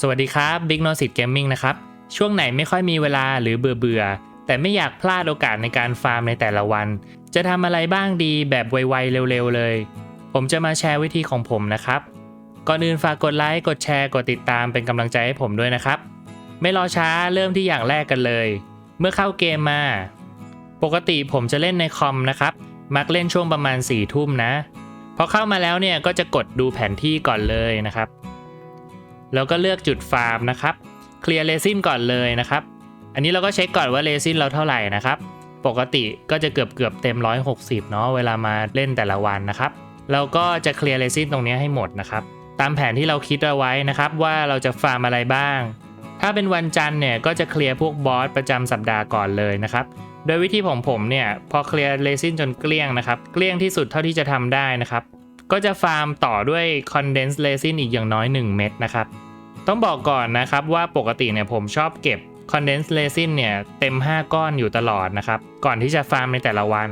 สวัสดีครับ Big n o s i t Gaming นะครับ ช่วงไหนไม่ค่อยมีเวลาหรือเบื่อเบื่อแต่ไม่อยากพลาดโอกาสในการฟาร์มในแต่ละวัน จะทำอะไรบ้างดีแบบไวๆเร็วๆเลย ผมจะมาแชร์วิธีของผมนะครับ ก่อนอื่นฝากกดไลค์ กดแชร์ กดติดตามเป็นกำลังใจให้ผมด้วยนะครับ ไม่รอช้าเริ่มที่อย่างแรกกันเลย เมื่อเข้าเกมมา ปกติผมจะเล่นในคอมนะครับ มักเล่นช่วงประมาณ4ี่ทุ่มนะ พอเข้ามาแล้วเนี่ยก็จะกดดูแผนที่ก่อนเลยนะครับ แล้วก็เลือกจุดฟาร์มนะครับ เคลียร์เรซินก่อนเลยนะครับ อันนี้เราก็เช็คก่อนว่าเรซินเราเท่าไหร่นะครับ ปกติก็จะเกือบเกือบเต็ม 160 เนาะเวลามาเล่นแต่ละวันนะครับ เราก็จะเคลียร์เรซินตรงนี้ให้หมดนะครับ ตามแผนที่เราคิดเอาไว้นะครับ ว่าเราจะฟาร์มอะไรบ้าง ถ้าเป็นวันจันทร์เนี่ยก็จะเคลียร์พวกบอสประจำสัปดาห์ก่อนเลยนะครับโดยวิธีของผมเนี่ยพอเคลียร์เรซินจนเกลี้ยงนะครับ เกลี้ยงที่สุดเท่าที่จะทำได้นะครับ ก็จะฟาร์มต่อด้วย Condensed Resin อีกอย่างน้อย 1 เม็ดนะครับ ต้องบอกก่อนนะครับว่าปกติเนี่ยผมชอบเก็บ Condensed Resin เนี่ยเต็ม 5 ก้อนอยู่ตลอดนะครับ ก่อนที่จะฟาร์มในแต่ละวัน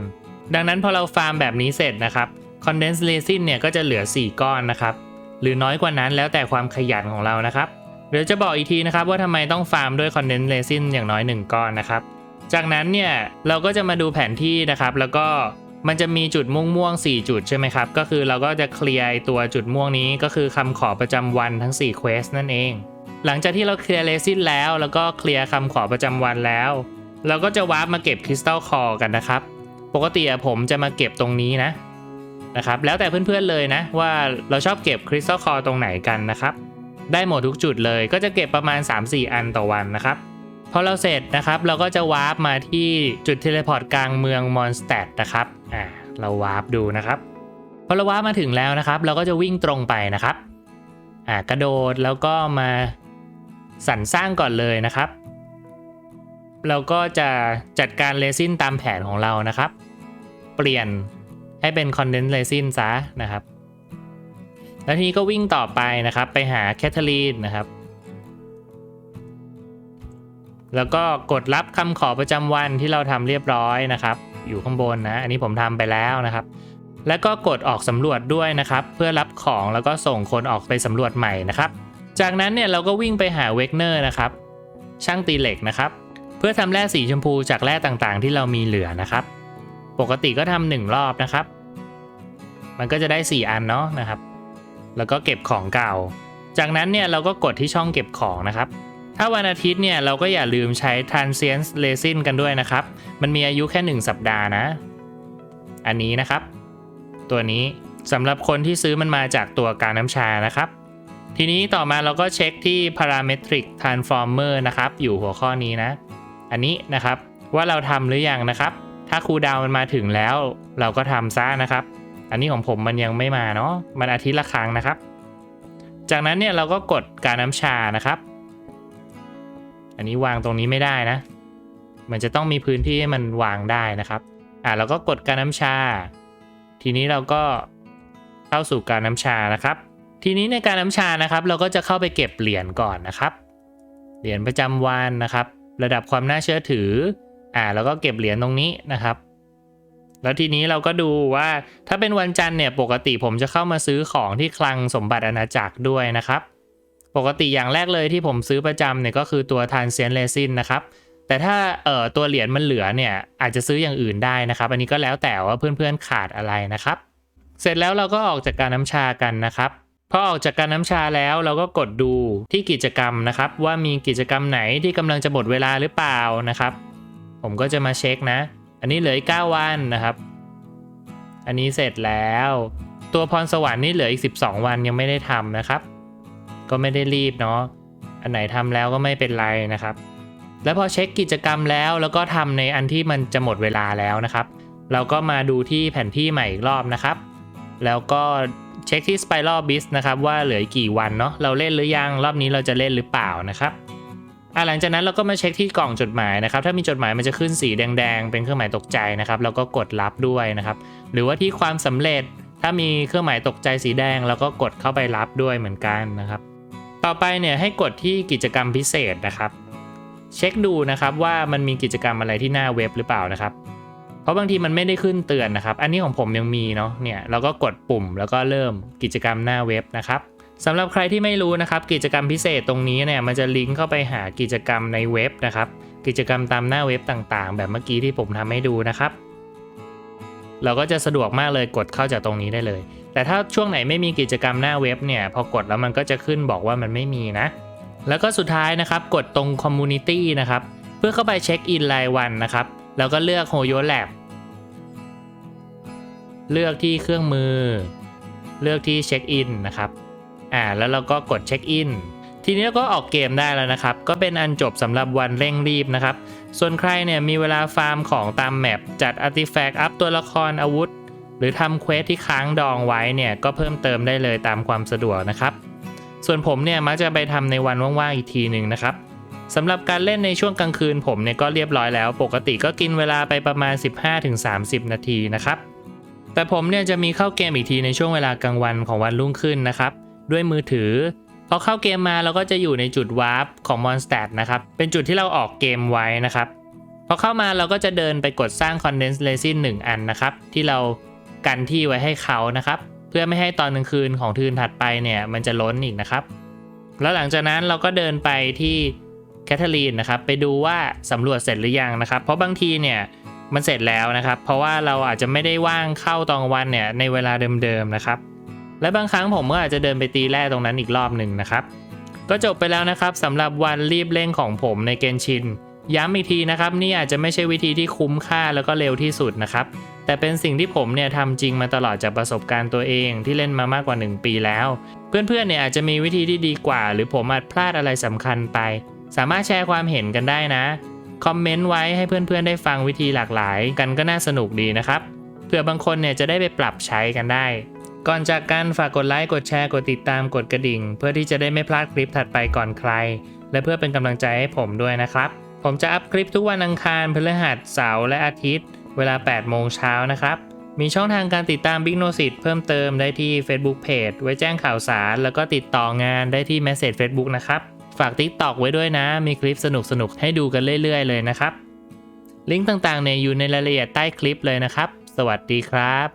ดังนั้นพอเราฟาร์มแบบนี้เสร็จนะครับ Condensed Resin เนี่ยก็จะเหลือ 4 ก้อนนะครับ หรือน้อยกว่านั้นแล้วแต่ความขยันของเรานะครับเดี๋ยวจะบอกอีกทีนะครับว่าทำไมต้องฟาร์มด้วย Condensed Resin อย่างน้อย 1 ก้อนนะครับ จากนั้นเนี่ยเราก็จะมาดูแผนที่นะครับ แล้วก็ มันจะมีจุดม่วงม่วงๆ4จุดใช่ไหมครับ ก็คือเราก็จะเคลียร์ตัวจุดม่วงนี้ก็คือคำขอประจำวันทั้ง4 Quest นั่นเอง หลังจากที่เราเคลียร์เรซินแล้ว แล้วก็เคลียร์คำขอประจำวันแล้ว เราก็จะวาร์ปมาเก็บคริสตัลคอกันนะครับ ปกติผมจะมาเก็บตรงนี้นะนะครับ แล้วแต่เพื่อนๆเลยนะ ว่าเราชอบเก็บคริสตัลคอตรงไหนกันนะครับ ได้หมดทุกจุดเลยก็จะเก็บประมาณ 3-4 อันต่อวันนะครับ พอเราเสร็จนะครับเราก็จะวาร์ปมาที่จุดเทเลพอร์ตกลางเมืองมอนสเตดนะครับอ่าเราวาร์ปดูนะครับพอเราวาร์ปมาถึงแล้วนะครับ เราก็จะวิ่งตรงไปนะครับอ่ากระโดดแล้วก็มาสรรสร้างก่อนเลยนะครับ เราก็จะจัดการเรซินตามแผนของเรานะครับ เปลี่ยนให้เป็นคอนเดนซ์เรซินซะนะครับ แล้วทีนี้ก็วิ่งต่อไปนะครับ ไปหาแคทเธอรีนนะครับ แล้วก็กดรับคำขอประจำวันที่เราทำเรียบร้อยนะครับ อยู่ข้างบนนะ อันนี้ผมทำไปแล้วนะครับ แล้วก็กดออกสำรวจด้วยนะครับ เพื่อรับของแล้วก็ส่งคนออกไปสำรวจใหม่นะครับ จากนั้นเนี่ยเราก็วิ่งไปหาเวกเนอร์นะครับ ช่างตีเหล็กนะครับ เพื่อทำแร่สีชมพูจากแร่ต่างๆ ที่เรามีเหลือนะครับ ปกติก็ทำหนึ่งรอบนะครับ มันก็จะได้ 4 อันเนาะนะครับ แล้วก็เก็บของเก่า จากนั้นเนี่ยเราก็กดที่ช่องเก็บของนะครับ ถ้าวันอาทิตย์เนี่ยเราก็อย่าลืมใช้ Transient Resin กันด้วยนะครับ มันมีอายุแค่ 1 สัปดาห์นะ อันนี้นะครับ ตัวนี้สำหรับคนที่ซื้อมันมาจากตัวการน้ำชานะครับ ทีนี้ต่อมาเราก็เช็คที่ Parametric Transformer นะครับ อยู่หัวข้อนี้นะ อันนี้นะครับว่าเราทำหรือยังนะครับ ถ้าครูดาวมันมาถึงแล้ว เราก็ทำซะนะครับ อันนี้ของผมมันยังไม่มาเนาะมันอาทิตย์ละครั้งนะครับ จากนั้นเนี่ยเราก็กดการน้ำชานะครับ อันนี้วางตรงนี้ไม่ได้นะ มันจะต้องมีพื้นที่ให้มันวางได้นะครับ อ่าเราก็กดการน้ำชา ทีนี้เราก็เข้าสู่การน้ำชานะครับ ทีนี้ในการน้ำชานะครับ เราก็จะเข้าไปเก็บเหรียญก่อนนะครับ เหรียญประจำวันนะครับ ระดับความน่าเชื่อถือ อ่าแล้วก็เก็บเหรียญตรงนี้นะครับแล้วทีนี้เราก็ดูว่าถ้าเป็นวันจันทร์เนี่ยปกติผมจะเข้ามาซื้อของที่คลังสมบัติอาณาจักรด้วยนะครับ ปกติอย่างแรกเลยที่ผมซื้อประจำเนี่ยก็คือตัว Transient Resin นะครับแต่ถ้าเอ่อตัวเหรียญมันเหลือเนี่ยอาจจะซื้ออย่างอื่นได้นะครับ อันนี้ก็แล้วแต่ว่าเพื่อนๆขาดอะไรนะครับ เสร็จแล้วเราก็ออกจากการน้ำชากันนะครับพอออกจากการน้ำชาแล้วเราก็กดดูที่กิจกรรมนะครับ ว่ามีกิจกรรมไหนที่กำลังจะหมดเวลาหรือเปล่านะครับ ผมก็จะมาเช็คนะ อันนี้เหลืออีก9วันนะครับ อันนี้เสร็จแล้ว ตัวพรสวรรค์นี่เหลืออีก 12 วันยังไม่ได้ทำนะครับ ก็ไม่ได้รีบเนาะอันไหนทำแล้วก็ไม่เป็นไรนะครับ แล้วพอเช็คกิจกรรมแล้วแล้วก็ทำในอันที่มันจะหมดเวลาแล้วนะครับ เราก็มาดูที่แผนที่ใหม่อีกรอบนะครับ แล้วก็เช็คที่ Spiral b i s นะครับว่าเหลือกี่วันเนาะเราเล่นหรือยังรอบนี้เราจะเล่นหรือเปล่านะครับอะหลังจากนั้นเราก็มาเช็คที่กล่องจดหมายนะครับ ถ้ามีจดหมายมันจะขึ้นสีแดงๆ เป็นเครื่องหมายตกใจนะครับเราก็กดรับด้วยนะครับ หรือว่าที่ความสำเร็จถ้ามีเครื่องหมายตกใจสีแดงเราก็กดเข้าไปรับด้วยเหมือนกันนะครับ ต่อไปเนี่ยให้กดที่กิจกรรมพิเศษนะครับ เช็คดูนะครับว่ามันมีกิจกรรมอะไรที่หน้าเว็บหรือเปล่านะครับ เพราะบางทีมันไม่ได้ขึ้นเตือนนะครับ อันนี้ของผมยังมีเนาะเนี่ยเราก็กดปุ่มแล้วก็เริ่มกิจกรรมหน้าเว็บนะครับสำหรับใครที่ไม่รู้นะครับ กิจกรรมพิเศษตรงนี้เนี่ยมันจะลิงก์เข้าไปหากิจกรรมในเว็บนะครับ กิจกรรมตามหน้าเว็บต่างๆ แบบเมื่อกี้ที่ผมทำให้ดูนะครับ เราก็จะสะดวกมากเลยกดเข้าจากตรงนี้ได้เลย แต่ถ้าช่วงไหนไม่มีกิจกรรมหน้าเว็บเนี่ยพอกดแล้วมันก็จะขึ้นบอกว่ามันไม่มีนะ แล้วก็สุดท้ายนะครับกดตรง Community นะครับ เพื่อเข้าไปเช็คอินรายวันนะครับ แล้วก็เลือก Hoyo Lab เลือกที่เครื่องมือ เลือกที่เช็คอินนะครับ อ่า แล้วเราก็กดเช็คอิน ทีนี้ก็ออกเกมได้แล้วนะครับ ก็เป็นอันจบสำหรับวันเร่งรีบนะครับ ส่วนใครเนี่ยมีเวลาฟาร์มของตามแมปจัดอาร์ติแฟกต์ อัพตัวละครอาวุธ หรือทำเควสที่ค้างดองไว้เนี่ยก็เพิ่มเติมได้เลยตามความสะดวกนะครับ ส่วนผมเนี่ยมักจะไปทำในวันว่างๆอีกทีหนึ่งนะครับสำหรับการเล่นในช่วงกลางคืนผมเนี่ยก็เรียบร้อยแล้ว ปกติก็กินเวลาไปประมาณ 15-30 นาทีนะครับ แต่ผมเนี่ยจะมีเข้าเกมอีกทีในช่วงเวลากลางวันของวันรุ่งขึ้นนะครับ ด้วยมือถือพอเข้าเกมมาเราก็จะอยู่ในจุดวาร์ปของมอนสเตตนะครับ เป็นจุดที่เราออกเกมไว้นะครับ พอเข้ามาเราก็จะเดินไปกดสร้าง Condense Resin 1อันนะครับ ที่เรา กันที่ไว้ให้เขานะครับ เพื่อไม่ให้ตอนกลางคืนของคืนถัดไปเนี่ยมันจะล้นอีกนะครับ แล้วหลังจากนั้นเราก็เดินไปที่แคทเธอรีนนะครับไปดูว่าสำรวจเสร็จหรือยังนะครับ เพราะบางทีเนี่ยมันเสร็จแล้วนะครับ เพราะว่าเราอาจจะไม่ได้ว่างเข้าตอนวันเนี่ยในเวลาเดิมๆนะครับ และบางครั้งผมก็อาจจะเดินไปตีแร่ตรงนั้นอีกรอบหนึ่งนะครับ ก็จบไปแล้วนะครับสำหรับวันรีบเร่งของผมในเกนชิน ย้ำอีกทีนะครับนี่อาจจะไม่ใช่วิธีที่คุ้มค่าแล้วก็เร็วที่สุดนะครับ แต่เป็นสิ่งที่ผมเนี่ยทำจริงมาตลอดจากประสบการณ์ตัวเองที่เล่นมามากกว่า 1 ปีแล้ว เพื่อนๆเนี่ยอาจจะมีวิธีที่ดีกว่า หรือผมอาจพลาดอะไรสำคัญไป สามารถแชร์ความเห็นกันได้นะคอมเมนต์ไว้ให้เพื่อนๆได้ฟังวิธีหลากหลายกันก็น่าสนุกดีนะครับเผื่อบางคนเนี่ยจะได้ไปปรับใช้กันได้ ก่อนจากกันฝากกดไลค์กดแชร์กดติดตามกดกระดิ่ง เพื่อที่จะได้ไม่พลาดคลิปถัดไปก่อนใคร และเพื่อเป็นกำลังใจให้ผมด้วยนะครับ ผมจะอัพคลิปทุกวันอังคารพฤหัสเสาร์และอาทิตย์ เวลา 8 โมงเช้านะครับ มีช่องทางการติดตาม Big n o s i t เพิ่มเติมได้ที่ Facebook Page ไว้แจ้งข่าวสาร แล้วก็ติดต่องานได้ที่ Message Facebook นะครับ ฝาก TikTok ไว้ด้วยนะ มีคลิปสนุกๆ ให้ดูกันเรื่อยๆ เลยนะครับ ลิงก์ต่างๆเนี่ยอยู่ในรายละเอียดใต้คลิปเลยนะครับ สวัสดีครับ